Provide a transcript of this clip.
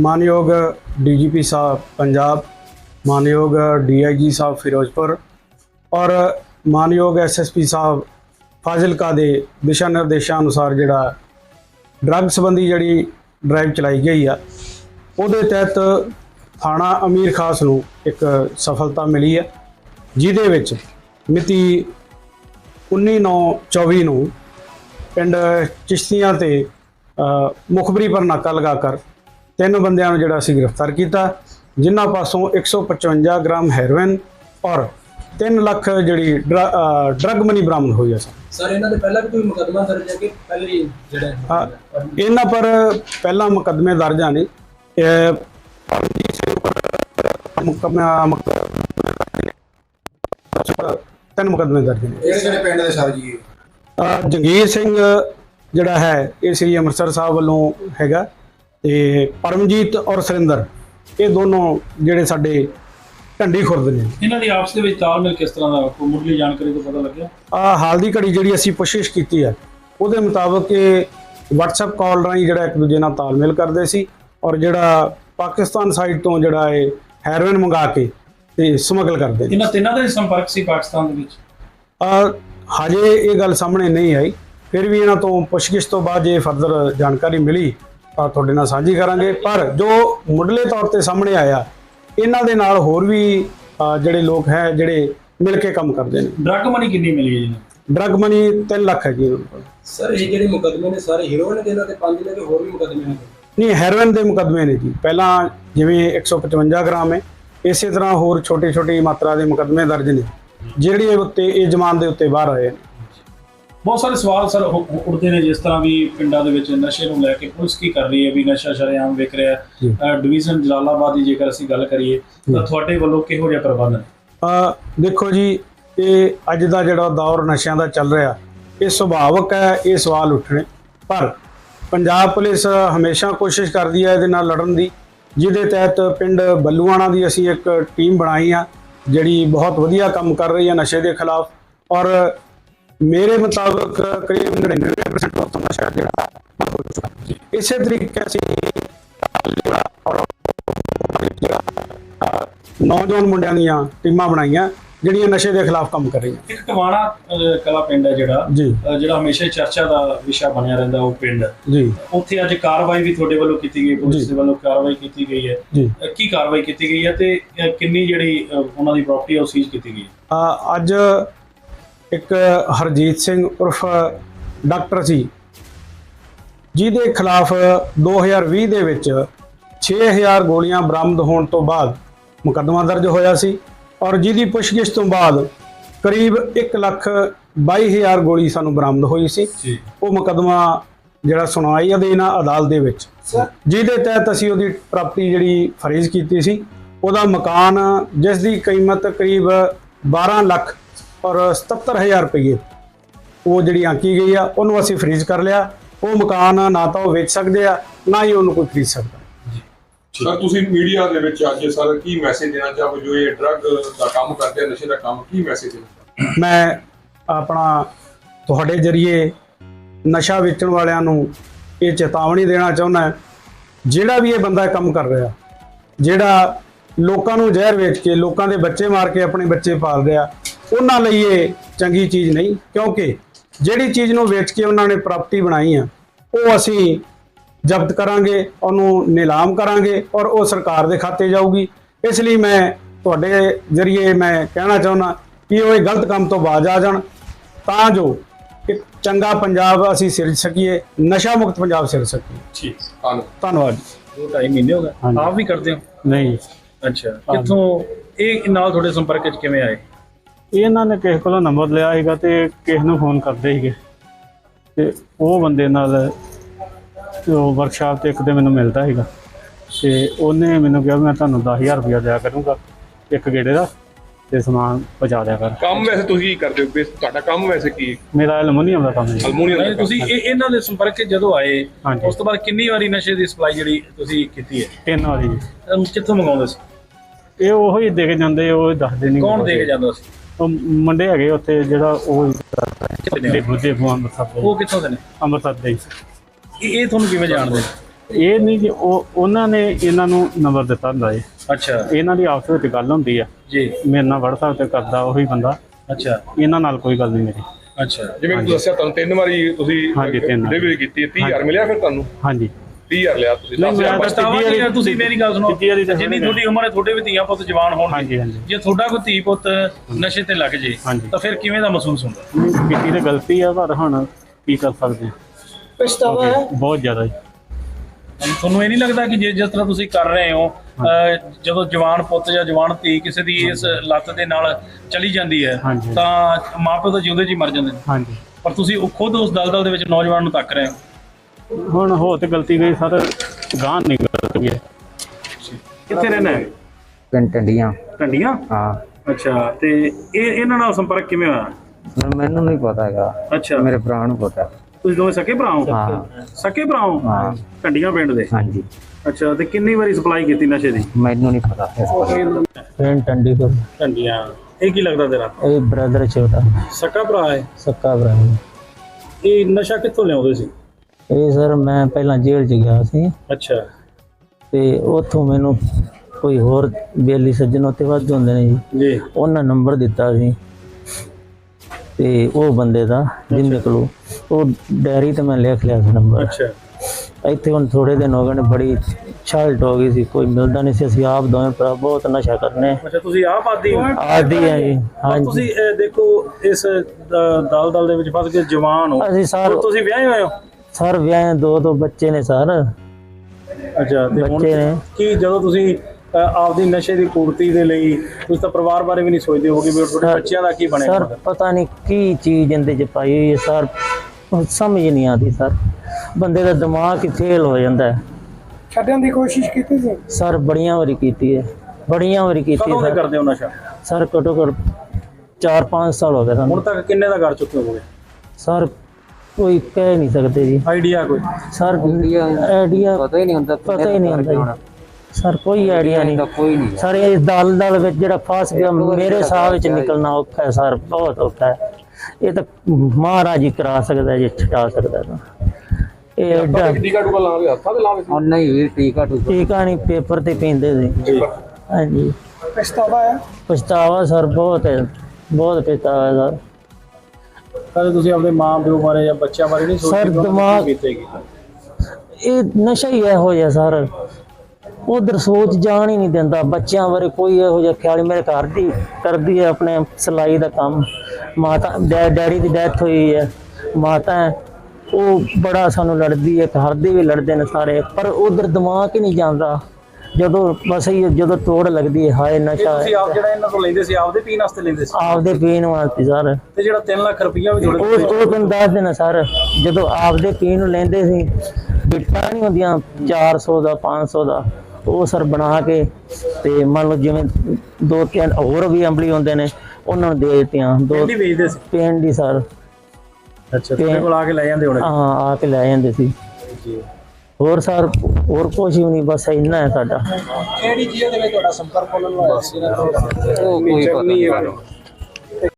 ਮਾਨਯੋਗ ਡੀਜੀਪੀ ਸਾਹਿਬ, ਪੰਜਾਬ। ਮਾਨਯੋਗ ਡੀਆਈਜੀ ਸਾਹਿਬ, ਫਿਰੋਜ਼ਪੁਰ। ਔਰ ਮਾਨਯੋਗ ਐਸਐਸਪੀ ਸਾਹਿਬ, ਫਾਜ਼ਿਲਕਾ ਦੇ ਦਿਸ਼ਾ ਨਿਰਦੇਸ਼ਾਂ ਅਨੁਸਾਰ ਜਿਹੜਾ ਡਰੱਗ ਸੰਬੰਧੀ ਜਿਹੜੀ ਡਰਾਈਵ ਚਲਾਈ ਗਈ ਆ, ਉਹਦੇ ਤਹਿਤ ਥਾਣਾ ਅਮੀਰ ਖਾਸ ਨੂੰ ਇੱਕ ਸਫਲਤਾ ਮਿਲੀ ਹੈ ਜਿਹਦੇ ਵਿੱਚ ਮਿਤੀ 19/9/24 ਨੂੰ ਪਿੰਡ ਚਿਸ਼ਤੀਆਂ ਤੇ ਮੁਖਬਰੀ ਪਰ ਨਾਕਾ ਲਗਾ ਕਰ ਤਿੰਨ ਬੰਦਿਆਂ ਨੂੰ ਜਿਹੜਾ ਅਸੀਂ ਗ੍ਰਿਫਤਾਰ ਕੀਤਾ, ਜਿਨ੍ਹਾਂ ਪਾਸੋਂ 155 ਗ੍ਰਾਮ ਹੈਰੋਇਨ ਔਰ 3 ਲੱਖ ਜਿਹੜੀ ਡਰੱਗ ਮਨੀ ਬਰਾਮਦ ਹੋਈ ਹੈ ਸਰ। ਸਰ ਇਹਨਾਂ ਦੇ ਪਹਿਲਾਂ ਵੀ ਕੋਈ ਮੁਕੱਦਮਾ ਦਰਜ ਹੈ ਕਿ ਪਹਿਲੇ ਹੀ ਜਿਹੜਾ ਹਾਂ, ਇਹਨਾਂ ਪਰ ਪਹਿਲਾਂ ਮੁਕੱਦਮੇ ਦਰਜ ਆ ਨੇ। ਇਹ ਮੁਕੱਦਮਾ ਮੁਕੱਦਮੇ ਤਿੰਨ ਮੁਕੱਦਮੇ ਦਰਜ ਨੇ। ਕਿਹੜੇ ਕਿਹੜੇ ਪਿੰਡ ਦੇ ਸਰ ਜੀ ਅਹ ਜੰਗੀਰ ਸਿੰਘ ਜਿਹੜਾ ਹੈ ਇਹ ਸ੍ਰੀ ਅੰਮ੍ਰਿਤਸਰ ਸਾਹਿਬ ਵੱਲੋਂ ਹੈਗਾ। ਤੇ ਪਰਮਜੀਤ ਔਰ ਸੁਰਿੰਦਰ ਇਹ ਦੋਨੋਂ ਜਿਹੜੇ ਸਾਡੇ ਢੰਡੀ ਖੁਰਦ ਨੇ। ਇਹਨਾਂ ਦੀ ਆਪਸ ਦੇ ਵਿੱਚ ਤਾਲਮੇਲ ਕਿਸ ਤਰ੍ਹਾਂ ਦਾ ਕੋਈ ਮੁੱਢਲੀ ਜਾਣਕਾਰੀ ਤੋਂ ਪਤਾ ਲੱਗਿਆ? ਆ ਹਾਲ ਦੀ ਘੜੀ ਜਿਹੜੀ ਅਸੀਂ ਕੋਸ਼ਿਸ਼ ਕੀਤੀ ਹੈ ਉਹਦੇ ਮੁਤਾਬਕ ਇਹ WhatsApp ਕਾਲ ਰਾਹੀਂ ਜਿਹੜਾ ਇੱਕ ਦੂਜੇ ਨਾਲ ਤਾਲਮੇਲ ਕਰਦੇ ਸੀ ਔਰ ਜਿਹੜਾ ਪਾਕਿਸਤਾਨ ਸਾਈਡ ਤੋਂ ਜਿਹੜਾ ਇਹ ਹੈਰੋਇਨ ਮੰਗਾ ਕੇ ਤੇ ਸਮਗਲ ਕਰਦੇ ਨੇ ਇਹਨਾਂ ਤਿੰਨਾਂ ਦਾ ਹੀ ਸੰਪਰਕ ਸੀ ਪਾਕਿਸਤਾਨ ਦੇ ਵਿੱਚ? ਆ ਹਜੇ ਇਹ ਗੱਲ ਸਾਹਮਣੇ ਨਹੀਂ ਆਈ ਫਿਰ ਵੀ ਇਹਨਾਂ ਤੋਂ ਪੁੱਛਗਿੱਛ ਤੋਂ ਬਾਅਦ ਜੇ ਫਰਦਰ ਜਾਣਕਾਰੀ ਮਿਲੀ ਤਾਂ ਤੁਹਾਡੇ ਨਾਲ ਸਾਂਝੀ ਕਰਾਂਗੇ। ਪਰ ਜੋ ਮੁੱਢਲੇ ਤੌਰ ਤੇ ਸਾਹਮਣੇ ਆਇਆ ਇਹਨਾਂ ਦੇ ਨਾਲ ਹੋਰ ਵੀ ਜਿਹੜੇ ਲੋਕ ਹੈ ਜਿਹੜੇ ਮਿਲ ਕੇ ਕੰਮ ਕਰਦੇ ਨੇ। ਡਰੱਗ ਮਨੀ ਕਿੰਨੀ ਮਿਲੀ ਹੈ ਜੀ ਡਰੱਗ ਮਨੀ 3 ਲੱਖ ਹੈ ਜੀ ਉਹਨਾਂ ਕੋਲ। ਸਰ ਇਹ ਜਿਹੜੇ ਮੁਕੱਦਮੇ ਨੇ ਸਾਰੇ ਹੀਰੋਇਨ ਦੇ ਇਹਨਾਂ ਤੇ ਪੰਜ ਨੇ ਕਿ ਹੋਰ ਵੀ ਮੁਕੱਦਮੇ ਨੇ। ਨਹੀਂ ਹੈਰੋਇਨ ਦੇ ਮੁਕੱਦਮੇ ਨੇ ਜੀ। ਪਹਿਲਾਂ ਜਿਵੇਂ 155 ਗ੍ਰਾਮ ਹੈ ਇਸੇ ਤਰ੍ਹਾਂ ਹੋਰ ਛੋਟੀ ਛੋਟੀ ਮਾਤਰਾ ਦੇ ਮੁਕੱਦਮੇ ਦਰਜ ਨੇ ਜਿਹੜੇ ਉੱਤੇ ਇਹ ਜ਼ਮਾਨ ਦੇ ਉੱਤੇ ਬਾਹਰ ਆਏ ਨੇ। ਬਹੁਤ ਸਾਰੇ ਸਵਾਲ ਸਰ ਉੱਠਦੇ ਨੇ ਜਿਸ ਤਰ੍ਹਾਂ ਵੀ ਪਿੰਡਾਂ ਦੇ ਵਿੱਚ ਨਸ਼ੇ ਨੂੰ ਲੈ ਕੇ ਪੁਲਿਸ ਕੀ ਕਰ ਰਹੀ ਹੈ ਵੀ ਨਸ਼ਾ ਸ਼ਰੇਆਮ ਵਿਕ ਰਿਹਾ ਡਿਵੀਜ਼ਨ ਜਲਾਲਾਬਾਦ ਦੀ ਜੇਕਰ ਅਸੀਂ ਗੱਲ ਕਰੀਏ ਤਾਂ ਤੁਹਾਡੇ ਵੱਲੋਂ ਕਿਹੋ ਜਿਹਾ ਪ੍ਰਬੰਧ ਹੈ ਅ ਦੇਖੋ ਜੀ ਇਹ ਅੱਜ ਦਾ ਜਿਹੜਾ ਦੌਰ ਨਸ਼ਿਆਂ ਦਾ ਚੱਲ ਰਿਹਾ ਇਹ ਸੁਭਾਵਕ ਹੈ ਇਹ ਸਵਾਲ ਉੱਠਣੇ। ਪਰ ਪੰਜਾਬ ਪੁਲਿਸ ਹਮੇਸ਼ਾ ਕੋਸ਼ਿਸ਼ ਕਰਦੀ ਹੈ ਇਹਦੇ ਨਾਲ ਲੜਨ ਦੀ ਜਿਹਦੇ ਤਹਿਤ ਪਿੰਡ ਬੱਲੂਆਣਾ ਦੀ ਅਸੀਂ ਇੱਕ ਟੀਮ ਬਣਾਈ ਆ ਜਿਹੜੀ ਬਹੁਤ ਵਧੀਆ ਕੰਮ ਕਰ ਰਹੀ ਹੈ ਨਸ਼ੇ ਦੇ ਖਿਲਾਫ। ਔਰ ਮੇਰੇ ਮੁਤਾਬਕ ਕਰੀਬ 99% ਤੋਂ ਨਸ਼ਾ ਜਿਹੜਾ ਬੰਦ ਹੋ ਚੁੱਕਾ ਹੈ। ਇਸੇ ਤਰੀਕੇ ਅਸੀਂ ਨੌਜਵਾਨ ਮੁੰਡਿਆਂ ਦੀਆਂ ਟੀਮਾਂ ਬਣਾਈਆਂ ਜਿਹੜੀਆਂ ਨਸ਼ੇ ਦੇ ਖਿਲਾਫ ਕੰਮ ਕਰ ਰਹੀਆਂ। ਇੱਕ ਟਵਾਣਾ ਕਲਾ ਪਿੰਡ ਹੈ ਜਿਹੜਾ ਜਿਹੜਾ ਹਮੇਸ਼ਾ ਚਰਚਾ ਦਾ ਵਿਸ਼ਾ ਬਣਿਆ ਰਹਿੰਦਾ ਉਹ ਪਿੰਡ। ਜੀ। ਉੱਥੇ ਅੱਜ ਕਾਰਵਾਈ ਵੀ ਤੁਹਾਡੇ ਵੱਲੋਂ ਕੀਤੀ ਗਈ ਪੁਲਿਸ। ਦੇ ਵੱਲੋਂ ਕਾਰਵਾਈ ਕੀਤੀ ਗਈ ਹੈ। ਕੀ ਕਾਰਵਾਈ ਕੀਤੀ ਗਈ ਹੈ ਤੇ ਕਿੰਨੀ ਜਿਹੜੀ ਉਹਨਾਂ ਦੀ ਪ੍ਰਾਪਰਟੀ ਹੈ ਉਹ ਸੀਜ਼ ਕੀਤੀ ਗਈ ਹੈ? ਅੱਜ ਇੱਕ ਹਰਜੀਤ ਸਿੰਘ ਉਰਫ ਡਾਕਟਰ ਸੀ ਜਿਹਦੇ ਖਿਲਾਫ 2020 ਦੇ ਵਿੱਚ 6000 ਗੋਲੀਆਂ ਬਰਾਮਦ ਹੋਣ ਤੋਂ ਬਾਅਦ ਮੁਕੱਦਮਾ ਦਰਜ ਹੋਇਆ ਸੀ ਔਰ ਜਿਹਦੀ ਪੁੱਛਗਿੱਛ ਤੋਂ ਬਾਅਦ ਕਰੀਬ 1 ਲੱਖ 22000 ਗੋਲੀ ਸਾਨੂੰ ਬਰਾਮਦ ਹੋਈ ਸੀ। ਉਹ ਮੁਕੱਦਮਾ ਜਿਹੜਾ ਸੁਣਵਾਈ ਅਧੀਨ ਅਦਾਲਤ ਦੇ ਵਿੱਚ। ਜਿਹਦੇ ਤਹਿਤ ਅਸੀਂ ਉਹਦੀ ਪ੍ਰਾਪਤੀ ਜਿਹੜੀ ਫਰੇਜ਼ ਕੀਤੀ ਸੀ ਉਹਦਾ ਮਕਾਨ ਜਿਸ ਦੀ ਕੀਮਤ ਕਰੀਬ 12 ਲੱਖ ਔਰ 77000 ਰੁਪਏ ਉਹ ਜਿਹੜੀ ਆਂਕੀ ਗਈ ਆ ਉਹਨੂੰ ਅਸੀਂ ਫਰੀਜ਼ ਕਰ ਲਿਆ। ਉਹ ਮਕਾਨ ਨਾ ਤਾਂ ਉਹ ਵੇਚ ਸਕਦੇ ਆ ਨਾ ਹੀ ਉਹਨੂੰ ਕੋਈ ਖਰੀਦ ਸਕਦਾ। ਸਰ ਤੁਸੀਂ ਮੀਡੀਆ ਦੇ ਵਿੱਚ ਅੱਜ ਸਰ ਕੀ ਮੈਸੇਜ ਦੇਣਾ ਚਾਹੋ? ਜੋ ਇਹ ਡਰੱਗ ਦਾ ਕੰਮ ਕਰਦੇ ਆ ਨਸ਼ੇ ਦਾ ਕੰਮ ਕੀ ਮੈਸੇਜ ਦੇਣਾ ਮੈਂ ਆਪਣਾ ਤੁਹਾਡੇ ਜਰੀਏ ਨਸ਼ਾ ਵੇਚਣ ਵਾਲਿਆਂ ਨੂੰ ਇਹ ਚੇਤਾਵਨੀ ਦੇਣਾ ਚਾਹੁੰਦਾ ਜਿਹੜਾ ਵੀ ਇਹ ਬੰਦਾ ਕੰਮ ਕਰ ਰਿਹਾ ਜਿਹੜਾ ਲੋਕਾਂ ਨੂੰ ਜ਼ਹਿਰ ਵੇਚ ਕੇ ਲੋਕਾਂ ਦੇ ਬੱਚੇ ਮਾਰ ਕੇ ਆਪਣੇ ਬੱਚੇ ਪਾਲ ਰਿਹਾ ਉਹਨਾਂ ਲਈ ਇਹ ਚੰਗੀ ਚੀਜ਼ ਨਹੀਂ ਕਿਉਂਕਿ ਜਿਹੜੀ ਚੀਜ਼ ਨੂੰ ਵੇਚ ਕੇ ਉਹਨਾਂ ਨੇ ਪ੍ਰਾਪਰਟੀ ਬਣਾਈ ਆ ਉਹ ਅਸੀਂ ਜ਼ਬਤ ਕਰਾਂਗੇ ਉਹਨੂੰ ਨਿਲਾਮ ਕਰਾਂਗੇ ਔਰ ਉਹ ਸਰਕਾਰ ਦੇ ਖਾਤੇ ਜਾਊਗੀ। ਇਸ ਲਈ ਮੈਂ ਤੁਹਾਡੇ ਜਰੀਏ ਮੈਂ ਕਹਿਣਾ ਚਾਹੁੰਦਾ ਕਿ ਉਹ ਇਹ ਗਲਤ ਕੰਮ ਤੋਂ ਬਾਜ਼ ਆ ਜਾਣ ਤਾਂ ਜੋ ਇੱਕ ਚੰਗਾ ਪੰਜਾਬ ਅਸੀਂ ਸਿਰਜ ਸਕੀਏ ਨਸ਼ਾ ਮੁਕਤ ਪੰਜਾਬ ਸਿਰਜ ਸਕੀਏ। ਠੀਕ ਧੰਨਵਾਦ। ਦੋ ਢਾਈ ਮਹੀਨੇ ਹੋ ਗਏ। ਆਪ ਵੀ ਕਰਦੇ ਹੋ? ਨਹੀਂ। ਅੱਛਾ ਕਿੱਥੋਂ ਇਹ ਨਾਲ ਤੁਹਾਡੇ ਸੰਪਰਕ ਵਿੱਚ ਕਿਵੇਂ ਆਏ? ਇਹਨਾਂ ਨੇ ਕਿਸੇ ਕੋਲੋਂ ਨੰਬਰ ਲਿਆ ਸੀਗਾ ਤੇ ਕਿਸੇ ਨੂੰ ਫੋਨ ਕਰਦੇ ਸੀਗੇ। ਤੇ ਉਹ ਬੰਦੇ ਨਾਲ ਉਹ ਵਰਕਸ਼ਾਪ ਤੇ ਇੱਕ ਦਿਨ ਮੈਨੂੰ ਮਿਲਦਾ ਸੀਗਾ। ਤੇ ਉਹਨੇ ਮੈਨੂੰ ਕਿਹਾ ਮੈਂ ਤੁਹਾਨੂੰ 10000 ਰੁਪਇਆ ਦਿਆ ਕਰੂੰਗਾ ਇੱਕ ਗੇੜੇ ਦਾ ਤੇ ਸਮਾਨ ਪਹੁੰਚਾ ਦਿਆ ਕਰ। ਕੰਮ ਵੈਸੇ ਤੁਸੀਂ ਕੀ ਕਰਦੇ ਹੋ? ਬੇਸ ਤੁਹਾਡਾ ਕੰਮ ਵੈਸੇ ਕੀ? ਮੇਰਾ ਐਲੂਮੀਨੀਅਮ ਦਾ ਕੰਮ ਹੈ। ਅਲਮੂਨੀਅਮ ਨਹੀਂ ਤੁਸੀਂ ਇਹ ਇਹਨਾਂ ਦੇ ਸੰਪਰਕ 'ਚ ਜਦੋਂ ਆਏ ਹਾਂਜੀ। ਉਸ ਤੋਂ ਬਾਅਦ ਕਿੰਨੀ ਵਾਰੀ ਨਸ਼ੇ ਦੀ ਸਪਲਾਈ ਜਿਹੜੀ ਤੁਸੀਂ ਕੀਤੀ ਹੈ? ਤਿੰਨ ਵਾਰੀ ਜੀ। ਅਮ ਕਿੱਥੋਂ ਮੰਗਾਉਂਦੇ ਸੀ? ਇਹ ਉਹੋ ਹੀ ਦੇ ਕੇ ਜਾਂਦੇ ਉਹ ਦੱਸਦੇ ਨਹੀਂ ਕੌਣ ਦੇ ਕੇ ਜਾਂਦਾ ਸੀ? ਮੁੰਡੇ ਹੈਗੇ ਉੱਥੇ ਜਿਹੜਾ ਉਹ ਕਿੱਥੇ ਨੇ ਦੇਬੂ ਦੇਬੂ ਅੰਮ੍ਰਿਤਸਰ ਦੇ। ਉਹ ਕਿੱਥੋਂ ਦੇ ਨੇ? ਅੰਮ੍ਰਿਤਸਰ ਦੇ ਹੀ। ਇਹ ਇਹ ਤੁਹਾਨੂੰ ਕਿਵੇਂ ਜਾਣਦੇ? ਇਹ ਨਹੀਂ ਕਿ ਉਹ ਉਹਨਾਂ ਨੇ ਇਹਨਾਂ ਨੂੰ ਨੰਬਰ ਦਿੱਤਾ ਹੁੰਦਾ ਏ ਅੱਛਾ। ਇਹਨਾਂ ਦੀ ਆਪਸ ਵਿੱਚ ਗੱਲ ਹੁੰਦੀ ਆ। ਜੀ। ਮੇਰੇ ਨਾਲ WhatsApp ਤੇ ਕਰਦਾ ਉਹੀ ਬੰਦਾ। ਅੱਛਾ। ਇਹਨਾਂ ਨਾਲ ਕੋਈ ਗੱਲ ਨਹੀਂ ਮੇਰੀ। ਅੱਛਾ। ਜਿਵੇਂ ਤੁਸੀਂ ਦੱਸਿਆ ਤੁਹਾਨੂੰ ਤਿੰਨ ਵਾਰੀ ਤੁਸੀਂ ਹਾਂਜੀ, ਤਿੰਨ ਵਾਰੀ। ਡਿਲੀਵਰੀ ਕੀਤੀ 30000 ਮਿਲਿਆ ਫਿਰ ਤੁਹਾਨੂੰ? ਹਾਂਜੀ। 30000 ਲਿਆ ਤੁਸੀਂ ਨਹੀਂ, 10000 ਮੈਂ ਤਾਂ ਪਛਤਾਵਾ ਤੀਜੀ ਨਹੀਂ ਹੈ ਵਾਰੀ- ਤੁਸੀਂ ਮੇਰੀ ਗੱਲ ਸੁਣੋ। ਜਿੰਨੀ ਤੁਹਾਡੀ ਉਮਰ ਹੈ ਤੁਹਾਡੇ ਵੀ ਧੀਆਂ ਪੁੱਤ ਜਵਾਨ ਹੋਣਗੇ। ਜੇ ਤੁਹਾਡਾ ਕੋਈ ਧੀ ਪੁੱਤ ਨਸ਼ੇ ਤੇ ਲੱਗ ਜੇ। ਤਾਂ ਫਿਰ ਕਿਵੇਂ ਦਾ ਮਹਿਸੂਸ ਹੁੰਦਾ? ਕੀਤੀ ਤੇ ਗਲਤੀ ਆ ਪਰ ਹੁਣ ਕੀ ਕਰ ਸਕਦੇ ਪਛਤਾਵਾ ਹੈ। ਬਹੁਤ ਜ਼ਿਆਦਾ ਜੀ। ਤੁਹਾਨੂੰ ਇਹ ਨਹੀਂ ਲੱਗਦਾ ਕਿ ਜੇ ਜਿਸ ਤਰ੍ਹਾਂ ਤੁਸੀਂ ਕਰ ਰਹੇ ਹੋ ਜਦੋਂ ਜਵਾਨ ਪੁੱਤ ਜਾਂ ਜਵਾਨ ਧੀ ਕਿਸੇ ਦੀ ਇਸ ਲੱਤ ਦੇ ਨਾਲ ਚਲੀ ਜਾਂਦੀ ਹੈ। ਤਾਂ ਮਾਪੇ ਤਾਂ ਜਿਉਂਦੇ ਜੀ ਮਰ ਜਾਂਦੇ ਨੇ। ਹਾਂਜੀ। ਪਰ ਤੁਸੀਂ ਉਹ ਖੁਦ ਉਸ ਦਲਦਲ ਦੇ ਵਿੱਚ ਨੌਜਵਾਨ ਨੂੰ ਤੱਕ ਰਹੇ ਹੋ। ਹੁਣ ਹੋ ਤੇ ਗਲਤੀ ਗਈ ਸਰ ਗਾਂ ਨਹੀਂ ਗਲਤੀ ਹੈ। ਕਿੱਥੇ ਰਹਿਣਾ ਹੈ? ਪਿੰਡ ਟੰਡੀਆਂ। ਟੰਡੀਆਂ? ਹਾਂ। ਅੱਛਾ ਤੇ ਇਹ ਇਹਨਾਂ ਨਾਲ ਸੰਪਰਕ ਕਿਵੇਂ ਹੋਇਆ? ਮੈਨੂੰ ਨਹੀਂ ਪਤਾ ਹੈਗਾ। ਅੱਛਾ। ਮੇਰੇ ਭਰਾ ਨੂੰ ਪਤਾ। ਤੁਸੀਂ ਦੋਵੇਂ ਸਕੇ ਭਰਾ ਹੋ? ਹਾਂ। ਸਕੇ ਭਰਾ ਹੋ? ਹਾਂ। ਟੰਡੀਆਂ ਪਿੰਡ ਦੇ? ਹਾਂਜੀ। ਅੱਛਾ ਤੇ ਕਿੰਨੀ ਵਾਰੀ ਸਪਲਾਈ ਕੀਤੀ ਨਸ਼ੇ ਦੀ? ਮੈਨੂੰ ਨਹੀਂ ਪਤਾ। ਪਿੰਡ ਟੰਡੀਪੁਰ ਟੰਡੀਆਂ। ਇਹ ਕੀ ਲੱਗਦਾ ਤੇਰਾ? ਇਹ ਬ੍ਰਦਰ ਛੋਟਾ। ਸਕਾ ਭਰਾ ਹੈ? ਸੱਕਾ ਭਰਾ ਇਹ ਨਸ਼ਾ ਕਿੱਥੋਂ ਲਿਆਉਂਦੇ ਸੀ? ਇਹ ਸਰ ਮੈਂ ਪਹਿਲਾਂ ਜੇਲ੍ਹ 'ਚ ਗਿਆ ਸੀ। ਅੱਛਾ। ਤੇ ਉੱਥੋਂ ਮੈਨੂੰ ਕੋਈ ਹੋਰ ਬੇਲੀ ਸੱਜਣ ਉੱਤੇ ਵੱਧ ਹੁੰਦੇ ਨੇ ਜੀ। ਜੀ। ਉਹਨਾਂ ਨੰਬਰ ਦਿੱਤਾ ਸੀ। ਤੇ ਉਹ ਬੰਦੇ ਦਾ ਜਿੰਦੇ ਕੋਲ ਉਹ ਡੈਰੀ ਤੇ ਮੈਂ ਲਿਖ ਲਿਆ ਸੀ ਨੰਬਰ। ਅੱਛਾ। ਇੱਥੇ ਹੁਣ ਥੋੜੇ ਦਿਨ ਹੋ ਗਏ ਨੇ ਬੜੀ ਛਾਲਟ ਹੋ ਗਈ ਸੀ ਕੋਈ ਮਿਲਦਾ ਨਹੀਂ ਸੀ। ਅਸੀਂ ਆਪ ਦੋਵੇਂ ਭਰਾ ਬਹੁਤ ਨਸ਼ਾ ਕਰਨੇ। ਅੱਛਾ ਤੁਸੀਂ ਆਪ ਆਦੀ ਹੋ? ਆਦੀ ਹੈ ਜੀ ਹਾਂਜੀ। ਤੁਸੀਂ ਦੇਖੋ ਇਸ ਦਲ ਦਲ ਦੇ ਵਿੱਚ ਫਸ ਕੇ ਜਵਾਨ ਹੋ। ਅਸੀਂ ਸਰ ਹੁਣ ਤੁਸੀਂ ਵਿਆਹੇ ਹੋਏ ਹੋ? ਸਰ ਵਿਆਹ ਦੋ ਦੋ ਬੱਚੇ ਨੇ ਸਰ। ਅੱਛਾ ਤੇ ਹੁਣ ਬੱਚੇ ਨੇ। ਕੀ ਜਦੋਂ ਤੁਸੀਂ ਅ, ਆਪਦੀ ਨਸ਼ੇ ਦੀ ਪੂਰਤੀ ਦੇ ਲਈ ਤੁਸੀਂ ਤਾਂ ਪਰਿਵਾਰ ਬਾਰੇ ਵੀ ਨਹੀਂ ਸੋਚਦੇ ਹੋਗੇ ਵੀ ਤੁਹਾਡੇ ਸਰ- ਬੱਚਿਆਂ ਦਾ ਕੀ ਸਰ ਬਣੇਗਾ ਪਤਾ ਨਹੀਂ ਕੀ ਚੀਜ਼ ਇਹਦੇ ਚ ਪਾਈ ਹੋਈ ਹੈ ਸਰ। ਹੁਣ ਸਮਝ ਨਹੀਂ ਆਦੀ ਸਰ। ਬੰਦੇ ਦਾ ਦਿਮਾਗ ਹੀ ਫੇਲ ਹੋ ਜਾਂਦਾ ਹੈ। ਛੱਡਣ ਦੀ ਕੋਸ਼ਿਸ਼ ਕੀਤੀ ਸੀ? ਸਰ ਬੜੀਆਂ ਵਾਰੀ ਕੀਤੀ ਹੈ। ਬੜੀਆਂ ਵਾਰੀ ਕੀਤੀ ਕਦੋਂ ਦੇ ਸਰ। ਕਰਦੇ ਹੋ ਨਸ਼ਾ? ਸਰ ਘੱਟੋ ਘੱਟ 4-5 ਸਾਲ ਹੋ ਗਏ ਸਾਨੂੰ। ਹੁਣ ਤੱਕ ਕਿੰਨੇ ਦਾ ਕਰ ਚੁੱਕੇ ਹੋਗੇ? ਸਰ ਕੋਈ ਕਹਿ ਨਹੀਂ ਸਕਦੇ ਜੀ। ਆਈਡੀਆ ਕੋਈ? ਸਰ ਆਈਡੀਆ ਪਤਾ ਹੀ ਨਹੀਂ ਹੁੰਦਾ ਪਤਾ ਹੀ ਨਹੀਂ ਹੁੰਦਾ। ਸਰ ਕੋਈ ਆਈਡੀਆ ਨਹੀਂ। ਕੋਈ ਨਹੀਂ। ਸਰ ਇਹ ਦਲ ਦਲ ਵਿੱਚ ਜਿਹੜਾ ਫਸ ਗਿਆ ਮੇਰੇ ਸਾਹ ਵਿੱਚ ਨਿਕਲਣਾ ਔਖਾ ਹੈ ਸਰ ਬਹੁਤ ਔਖਾ ਹੈ। ਇਹ ਤਾਂ ਮਹਾਰਾਜ ਹੀ ਕਰਾ ਸਕਦਾ ਜੇ ਛਟਾ ਸਕਦਾ ਤਾਂ। ਇਹ ਐਡਾ ਟੀਕਾ ਟੂਕਾ ਲਾਉਂਦੇ ਹੱਥਾਂ ਤੇ ਲਾਵੇ ਹੁਣ ਨਹੀਂ ਵੀ ਟੀਕਾ ਟੂਕਾ। ਟੀਕਾ ਨਹੀਂ ਪੇਪਰ ਤੇ ਪੀਂਦੇ ਸੀ। ਹਾਂਜੀ। ਪਛਤਾਵਾ ਹੈ? ਪਛਤਾਵਾ ਸਰ ਬਹੁਤ ਹੈ। ਬਹੁਤ ਪਛਤਾਵਾ ਹੈ ਸਰ। ਕਦੇ ਤੁਸੀਂ ਆਪਣੇ ਮਾਂ ਪਿਓ ਬਾਰੇ ਜਾਂ ਬੱਚਿਆਂ ਬਾਰੇ ਨਹੀਂ ਸਰ, ਕਿ ਉਹਨਾਂ ਨੂੰ ਦਿਮਾਗ- ਬੀਤੇਗੀ ਇਹ ਨਸ਼ਾ ਹੀ ਇਹੋ ਜਿਹਾ ਸਰ। ਉਧਰ ਸੋਚ ਜਾਣ ਹੀ ਨਹੀਂ ਦਿੰਦਾ। ਬੱਚਿਆਂ ਬਾਰੇ ਕੋਈ ਇਹੋ ਜਿਹਾ ਖਿਆਲ ਨਹੀਂ। ਮੇਰੇ ਘਰ ਦੀ ਕਰਦੀ ਹੈ ਆਪਣੇ ਸਿਲਾਈ ਦਾ ਕੰਮ। ਮਾਤਾ ਡੈ- ਡੈਡੀ ਦੀ ਡੈਥ ਹੋਈ ਹੈ। ਮਾਤਾ ਹੈ, ਉਹ ਬੜਾ ਸਾਨੂੰ ਲੜਦੀ ਹੈ। ਘਰ ਦੇ ਵੀ ਲੜਦੇ ਨੇ ਸਾਰੇ। ਪਰ ਉਧਰ ਦਿਮਾਗ ਹੀ ਨਹੀਂ ਜਾਂਦਾ। ਜਦੋਂ ਬਸ ਇਹ ਜਦੋਂ ਤੋੜ ਲੱਗਦੀ ਹੈ ਹਾਏ ਨਸ਼ਾ। ਤੁਸੀਂ ਆਪ ਜਿਹੜਾ ਇਹਨਾਂ ਤੋਂ ਲੈਂਦੇ ਸੀ ਆਪਦੇ ਪੀਣ ਵਾਸਤੇ ਲੈਂਦੇ ਸੀ? ਆਪਦੇ ਪੀਣ ਵਾਸਤੇ ਸਰ। ਤੇ ਜਿਹੜਾ 3 ਲੱਖ ਰੁਪਈਆ ਵੀ ਤੁਹਾਡੇ ਉਹ ਉਹ ਤੁਹਾਨੂੰ ਦੱਸ ਦੇਣਾ ਸਰ ਜਦੋਂ ਆਪਦੇ ਪੀਣ ਨੂੰ ਲੈਂਦੇ ਸੀ ਬਿੱਟਾਂ ਨਹੀਂ ਹੁੰਦੀਆਂ 400 ਦਾ 500 ਦਾ ਉਹ ਸਰ ਬਣਾ ਕੇ ਤੇ ਮੰਨ ਲਓ ਜਿਵੇਂ ਦੋ ਤਿੰਨ ਹੋਰ ਵੀ ਅੰਬਲੀ ਹੁੰਦੇ ਨੇ ਉਹਨਾਂ ਨੂੰ ਦੇ ਦਿੱਤੀਆਂ। ਦੋ ਪਿੰਡ ਹੀ ਵੇਚਦੇ ਸੀ? ਪੀਣ ਦੀ ਸਰ। ਅੱਛਾ ਤੁਹਾਡੇ ਕੋਲ ਆ ਕੇ ਲੈ ਜਾਂਦੇ ਹੋਣੇ? ਹਾਂ ਆ ਕੇ ਲੈ ਜਾਂਦੇ ਸੀ। ਹੋਰ ਸਰ ਹੋਰ ਕੁਝ ਵੀ ਨਹੀਂ ਬਸ ਇੰਨਾ ਹੈ ਸਾਡਾ ਕਿਹੜੀ ਚੀਜ਼ ਦੇ ਵਿੱਚ ਤੁਹਾਡਾ ਸੰਪਰਕ ਨਾਲ ਹੋਇਆ ਸੀ ਉਹ ਕੋਈ ਪਤਾ ਨਹੀਂ